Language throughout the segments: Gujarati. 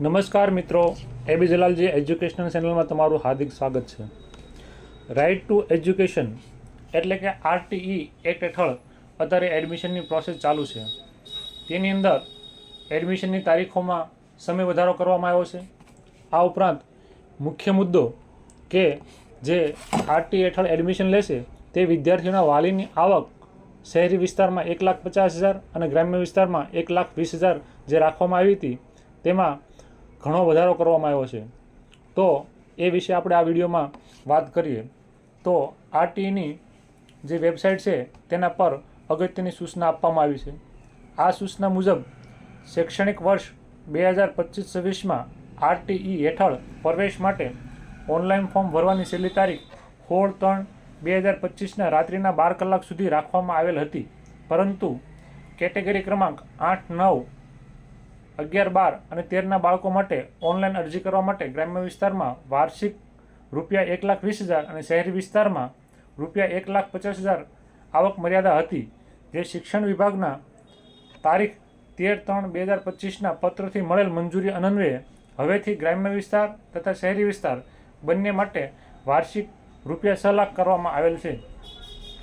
નમસ્કાર મિત્રો એબી જલાલજી એજ્યુકેશનલ ચેનલમાં તમારું હાર્દિક સ્વાગત છે. રાઇટ ટુ એજ્યુકેશન એટલે કે આરટીઈ એક્ટ હેઠળ અત્યારે એડમિશનની પ્રોસેસ ચાલુ છે. તેની અંદર એડમિશનની તારીખોમાં સમય વધારો કરવામાં આવ્યો છે. આ ઉપરાંત મુખ્ય મુદ્દો કે જે આરટી હેઠળ એડમિશન લેશે તે વિદ્યાર્થીઓના વાલીની આવક શહેરી વિસ્તારમાં એક લાખ પચાસ હજાર અને ગ્રામ્ય વિસ્તારમાં એક લાખ વીસ હજાર જે રાખવામાં આવી હતી, તેમાં ઘણો વધારો કરવામાં આવ્યો છે. તો એ વિશે આપણે આ વિડીયોમાં વાત કરીએ. તો આરટીની જે વેબસાઇટ છે, તેના પર અગત્યની સૂચના આપવામાં આવી છે. આ સૂચના મુજબ શૈક્ષણિક વર્ષ બે હજાર પચીસ છવ્વીસમાં આરટીઈ હેઠળ પ્રવેશ માટે ઓનલાઈન ફોર્મ ભરવાની છેલ્લી તારીખ સોળ ત્રણ બે હજાર પચીસના રાત્રિના બાર કલાક સુધી રાખવામાં આવેલ હતી. પરંતુ કેટેગરી ક્રમાંક આઠ, નવ અગિયાર બાર અને તેરના બાળકો માટે ઓનલાઈન અરજી કરવા માટે ગ્રામ્ય વિસ્તારમાં વાર્ષિક રૂપિયા એક લાખ વીસ હજાર અને શહેરી વિસ્તારમાં રૂપિયા એક લાખ પચાસ હજાર આવક મર્યાદા હતી, જે શિક્ષણ વિભાગના તારીખ તેર ત્રણ બે હજાર પચીસના પત્રથી મળેલ મંજૂરી અનન્વયે હવેથી ગ્રામ્ય વિસ્તાર તથા શહેરી વિસ્તાર બંને માટે વાર્ષિક રૂપિયા છ લાખ કરવામાં આવેલ છે.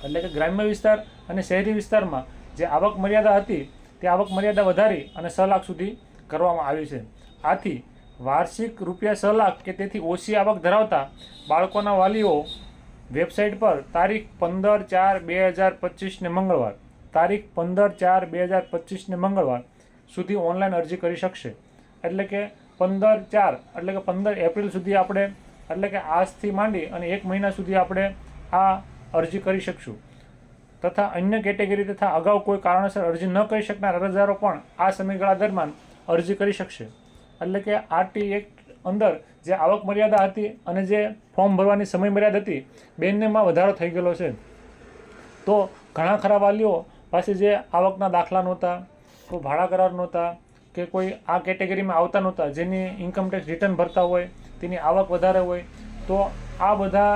એટલે કે ગ્રામ્ય વિસ્તાર અને શહેરી વિસ્તારમાં જે આવક મર્યાદા હતી, તે આવક મર્યાદા વધારી અને છ લાખ સુધી કરવામાં આવી છે. આથી વાર્ષિક રૂપિયા છ લાખ કે તેથી ઓછી આવક ધરાવતા બાળકોના વાલીઓ વેબસાઇટ પર તારીખ પંદર ચાર બે હજાર પચીસને મંગળવાર, તારીખ પંદર ચાર બે હજાર પચીસને મંગળવાર સુધી ઓનલાઈન અરજી કરી શકશે. એટલે કે પંદર ચાર, એટલે કે પંદર એપ્રિલ સુધી આપણે, એટલે કે આજથી માંડી અને એક મહિના સુધી આપણે આ અરજી કરી શકશું. તથા અન્ય કેટેગરી તથા અગાઉ કોઈ કારણસર અરજી ન કરી શકનાર અરજદારો પણ આ સમયગાળા દરમિયાન અરજી કરી શકશે. એટલે કે આરટી એક્ટ અંદર જે આવક મર્યાદા હતી અને જે ફોર્મ ભરવાની સમય મર્યાદા હતી બંનેમાં વધારો થઈ ગયેલો છે. તો ઘણા ખરા વાલીઓ પાસે જે આવકના દાખલા નહોતા, કોઈ ભાડા કરાર નહોતા, કે કોઈ આ કેટેગરીમાં આવતા નહોતા, જેની ઇન્કમ ટેક્સ રિટર્ન ભરતા હોય, તેની આવક વધારે હોય, તો આ બધા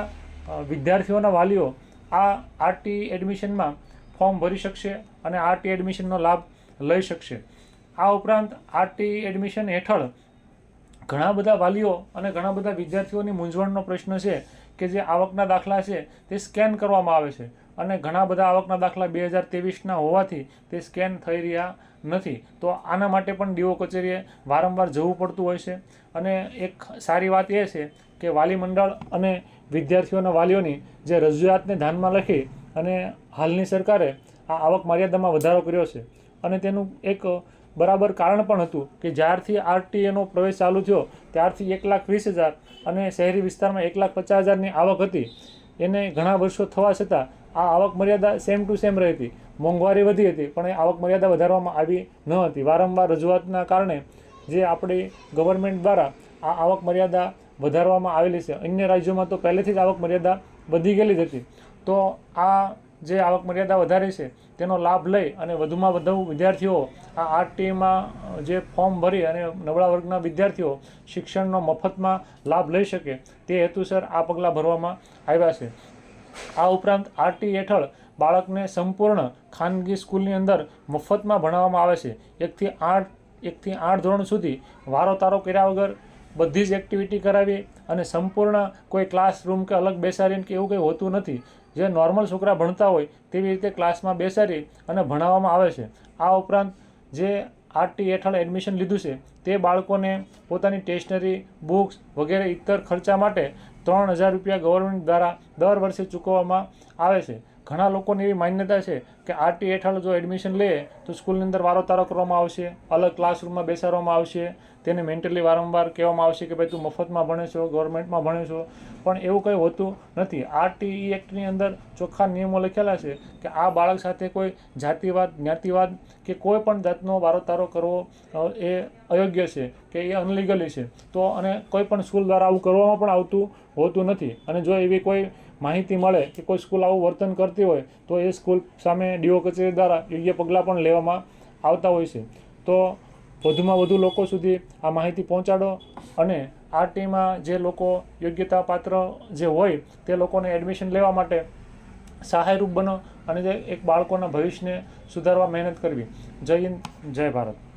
વિદ્યાર્થીઓના વાલીઓ આ આરટી એડમિશનમાં ફોર્મ ભરી શકશે અને આરટી એડમિશનનો લાભ લઈ શકશે. આ ઉપરાંત આરટી એડમિશન હેઠળ ઘણા બધા વાલીઓ અને ઘણા બધા વિદ્યાર્થીઓની મૂંઝવણનો પ્રશ્ન છે કે જે આવકના દાખલા છે તે સ્કેન કરવામાં આવે છે. અને ઘણા બધા આવકના દાખલા બે હજાર ત્રેવીસના હોવાથી તે સ્કેન થઈ રહ્યા નથી. તો આના માટે પણ ડીઓ કચેરીએ વારંવાર જવું પડતું હોય છે. અને એક સારી વાત એ છે કે વાલી મંડળ અને વિદ્યાર્થીઓના વાલીઓની જે રજૂઆતને ધ્યાનમાં લખી અને હાલની સરકારે આ આવક મર્યાદામાં વધારો કર્યો છે. અને તેનું એક બરાબર કારણ પણ હતું કે જ્યારથી આરટીએનો પ્રવેશ ચાલુ થયો, ત્યારથી એક લાખ વીસ હજાર અને શહેરી વિસ્તારમાં એક લાખ પચાસ હજારની આવક હતી. એને ઘણા વર્ષો થવા છતાં આ આવક મર્યાદા સેમ ટુ સેમ રહી હતી. મોંઘવારી વધી હતી, પણ એ આવક મર્યાદા વધારવામાં આવી ન હતી. વારંવાર રજૂઆતના કારણે જે આપણી ગવર્મેન્ટ દ્વારા આ આવક મર્યાદા વધારવામાં આવેલી છે, અન્ય રાજ્યોમાં તો પહેલેથી જ આવક મર્યાદા વધી ગયેલી જ હતી. તો આ જે આવક મર્યાદા વધારે છે, તેનો લાભ લઈ અને વધુમાં વધુ વિદ્યાર્થીઓ આ આરટીમાં જે ફોર્મ ભરી અને નબળા વર્ગના વિદ્યાર્થીઓ શિક્ષણનો મફતમાં લાભ લઈ શકે તે હેતુસર આ પગલાં ભરવામાં આવ્યા છે. આ ઉપરાંત આરટી હેઠળ બાળકને સંપૂર્ણ ખાનગી સ્કૂલની અંદર મફતમાં ભણાવવામાં આવે છે. એકથી આઠ એકથી આઠ ધોરણ સુધી વારો તારો કર્યા વગર બધી જ એક્ટિવિટી કરાવી અને સંપૂર્ણ કોઈ ક્લાસરૂમ કે અલગ બેસાડીને કે એવું કંઈ હોતું નથી. જે નોર્મલ છોકરા ભણતા હોય તેવી રીતે ક્લાસમાં બેસાડી અને ભણાવવામાં આવે છે. આ ઉપરાંત જે આરટી હેઠળ એડમિશન લીધું છે, તે બાળકોને પોતાની સ્ટેશનરી બુક્સ વગેરે ઇતર ખર્ચા માટે ત્રણ હજાર રૂપિયા ગવર્મેન્ટ દ્વારા દર વર્ષે ચૂકવવામાં આવે છે. ઘણા લોકોની એવી માન્યતા છે કે આરટી હેઠળ જો એડમિશન લે, તો સ્કૂલની અંદર વારો તારો કરવામાં આવશે, અલગ ક્લાસરૂમમાં બેસાડવામાં આવશે, તેને મેન્ટલી વારંવાર કહેવામાં આવશે કે ભાઈ તું મફતમાં ભણે છો ગવર્મેન્ટમાં ભણે છો. પણ એવું કંઈ હોતું નથી. આરટીઈ એક્ટની અંદર ચોખ્ખા નિયમો લખેલા છે કે આ બાળક સાથે કોઈ જાતિવાદ, જ્ઞાતિવાદ કે કોઈ પણ જાતનો વારો તારો કરવો એ અયોગ્ય છે કે એ અનલીગલી છે. તો અને કોઈ પણ સ્કૂલ દ્વારા આવું કરવામાં પણ આવતું હોતું નથી. અને જો એવી કોઈ માહિતી મળે કે કોઈ સ્કૂલ આવું વર્તન કરતી હોય, તો એ સ્કૂલ સામે ડીઓ કચેરી દ્વારા યોગ્ય પગલાં પણ લેવામાં આવતા હોય છે. તો વધુમાં વધુ લોકો સુધી આ માહિતી પહોંચાડો અને આ ટીમમાં જે લોકો યોગ્યતા પાત્ર જે હોય, તે લોકોને એડમિશન લેવા માટે સહાયરૂપ બનો અને જે એક બાળકોના ભવિષ્યને સુધારવા મહેનત કરવી. જય હિન્દ, જય ભારત.